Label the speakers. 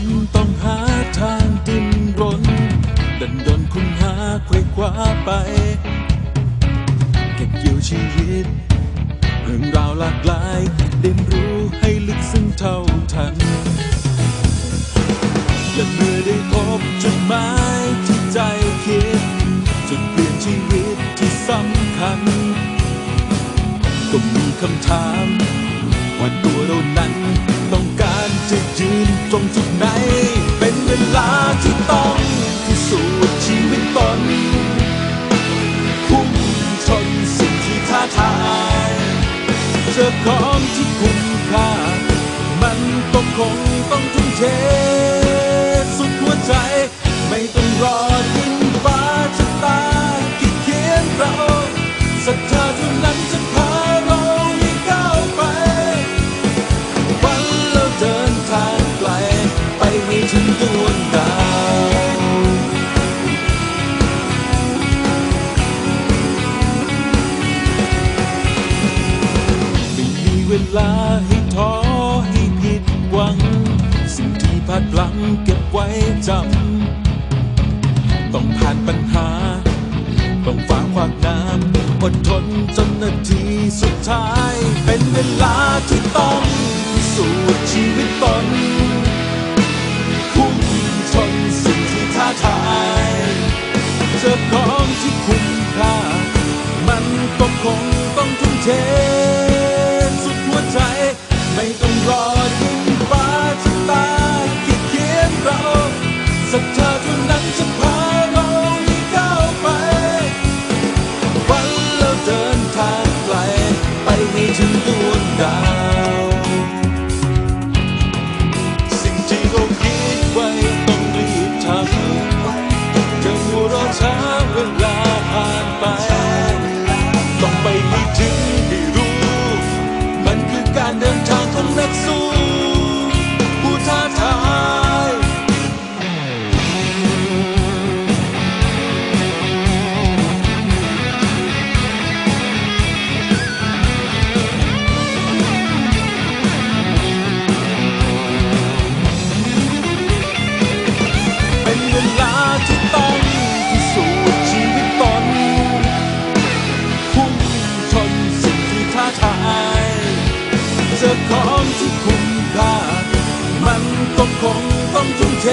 Speaker 1: นต้องหาทางดินรนดันดนคุณหาควยคว้าไป เก็บเกี่ยวชีวิต เรื่องราวหลากหลายเรียนรู้ให้ลึกซึ้งเท่าทัน และเมื่อได้พบจุดหมายที่ใจคิด จุดเปลี่ยนชีวิตที่สำคัญ ก็มีคำถามว่าตัวเรานั้น จะยืนตรงจุดไหน เป็นเวลาที่ต้องพิสูจน์ชีวิตตนพุ่งชนสิ่งที่ท้าทายเจอของที่คุ้มค่า มันก็คงต้องทุ่มเทสุดหัวใจ ไม่ต้องรอดินฟ้าจะตาคิดเขียนเราศรั ลาให้ท้อให้ผิดหวัง สิ่งที่พลาดพลั้งเก็บไว้จำ ต้องผ่านปัญหา ต้องฝ่าขวากน้ำอดทนจนนาทีสุดท้าย เป็นเวลาที่ต้องพิสูจน์ชีวิตตนพุ่งชนสิ่งที่ท้าทายเจอของที่คุ้มค่ามันก็คงต้องทุ่มเท ทา ของที่คุ้มค่ามันต้องคงต้องทุ่มเท